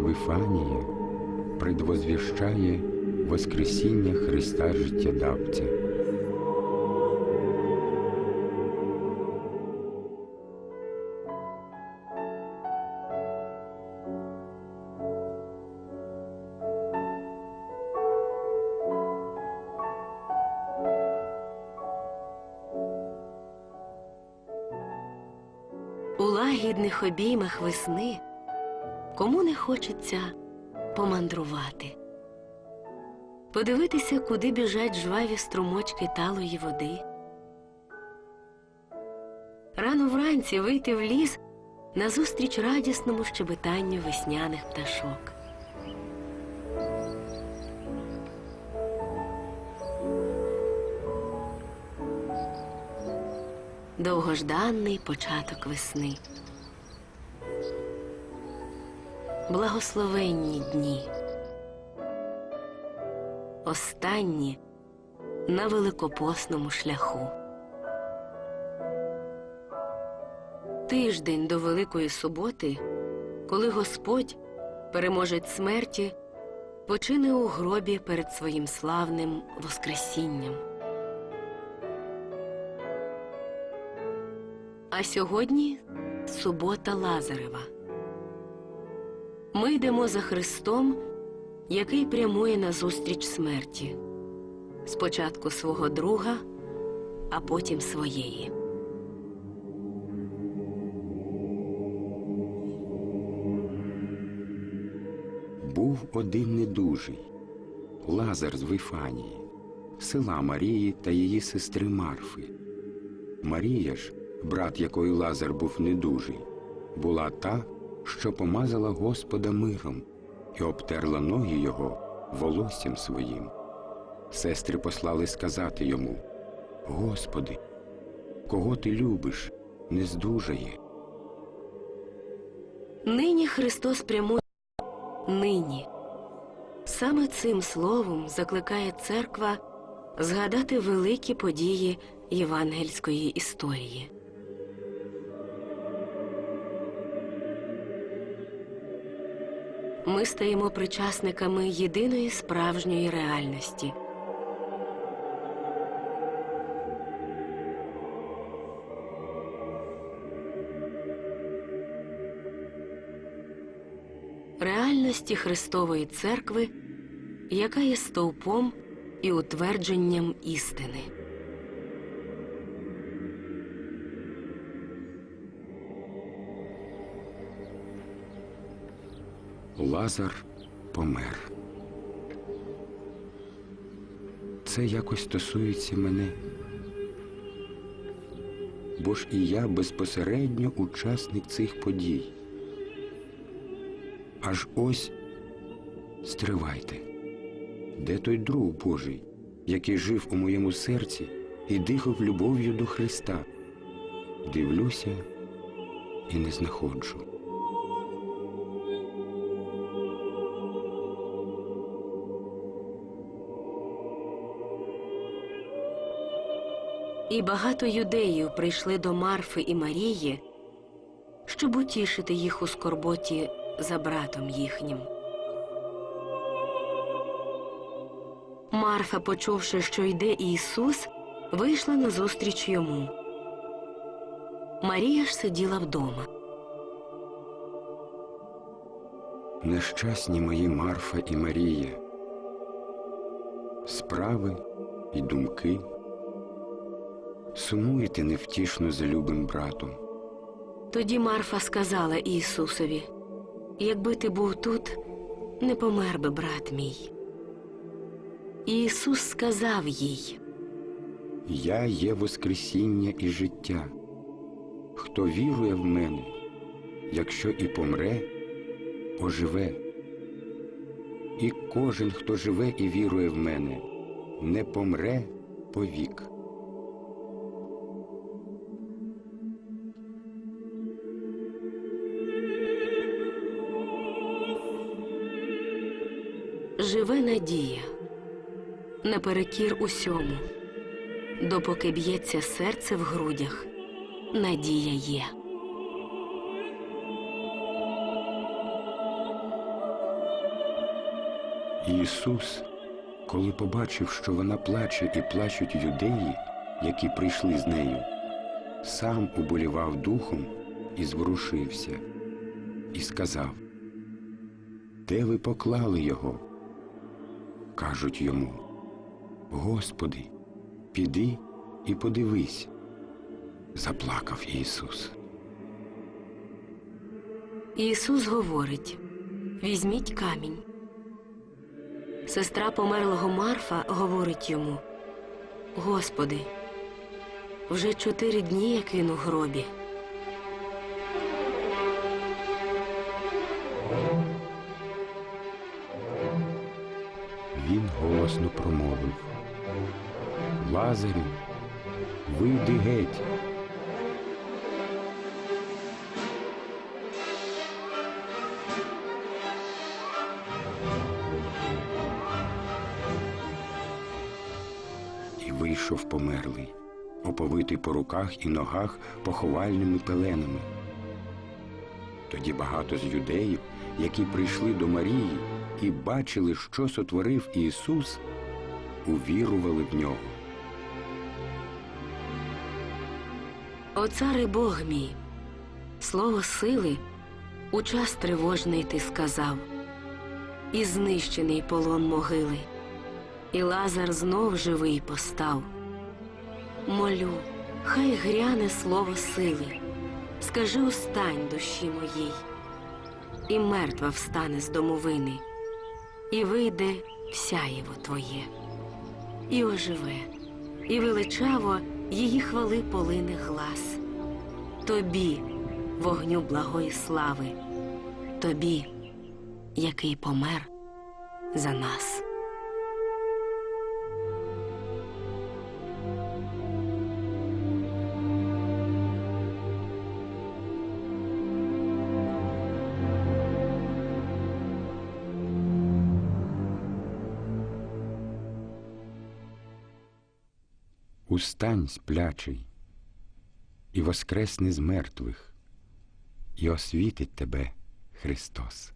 Вифанія предвозвіщає Воскресіння Христа життєдавця. У лагідних обіймах весни кому не хочеться помандрувати, подивитися, куди біжать жваві струмочки талої води. Рано вранці вийти в ліс назустріч радісному щебетанню весняних пташок. Довгожданий початок весни. Благословенні дні. Останні на великопосному шляху. Тиждень до Великої суботи, коли Господь, переможець смерті, почине у гробі перед своїм славним Воскресінням. А сьогодні субота Лазарева. Ми йдемо за Христом, який прямує назустріч смерті. Спочатку свого друга, а потім своєї. Був один недужий Лазар з Вифанії, села Марії та її сестри Марфи. Марія ж, брат якої Лазар був недужий, була та, що помазала Господа миром і обтерла ноги його волоссям своїм. Сестри послали сказати йому: Господи, кого ти любиш, не здужає. Нині Христос прямує нині. Саме цим словом закликає церква згадати великі події євангельської історії. Ми стаємо причасниками єдиної справжньої реальності. реальності Христової Церкви, яка є стовпом і утвердженням істини. Лазар помер. Це якось стосується мене. Бо ж і я безпосередньо учасник цих подій. Аж ось стривайте. Де той друг Божий, який жив у моєму серці і дихав любов'ю до Христа? Дивлюся і не знаходжу. І багато юдеїв прийшли до Марфи і Марії, щоб утішити їх у скорботі за братом їхнім. Марфа, почувши, що йде Ісус, вийшла назустріч йому. Марія ж сиділа вдома. Нещасні мої Марфа і Марія, справи і думки, сумуєте невтішно за любим братом. Тоді Марфа сказала Ісусові: Якби ти був тут, не помер би брат мій. І Ісус сказав їй: Я є Воскресіння і життя. Хто вірує в мене, якщо і помре, оживе. І кожен, хто живе і вірує в мене, не помре повік. Живе надія наперекір усьому, допоки б'ється серце в грудях, надія є. Ісус, коли побачив, що вона плаче і плачуть юдеї, які прийшли з нею, сам уболівав духом і зворушився, і сказав, Де ви поклали його? Кажуть йому, Господи, піди і подивись. Заплакав Ісус. Ісус говорить: візьміть камінь. Сестра померлого Марфа говорить йому: Господи, вже чотири дні, як він у гробі. Голосно промовив. Лазарю, вийди геть. І вийшов померлий, оповитий по руках і ногах поховальними пеленами. Тоді багато з юдеїв, які прийшли до Марії і бачили, що сотворив Ісус, увірували в нього. О цари Бог мій, слово сили у час тривожний ти сказав, і знищений полон могили, і Лазар знов живий постав. Молю, хай гряне слово сили, скажи устань душі моїй, і мертва встане з домовини, і вийде всяєво твоє, і оживе, і величаво її хвали полине глас. Тобі, вогню благої слави, тобі, який помер за нас. Устань, сплячий, і воскресни з мертвих, і освітить тебе Христос.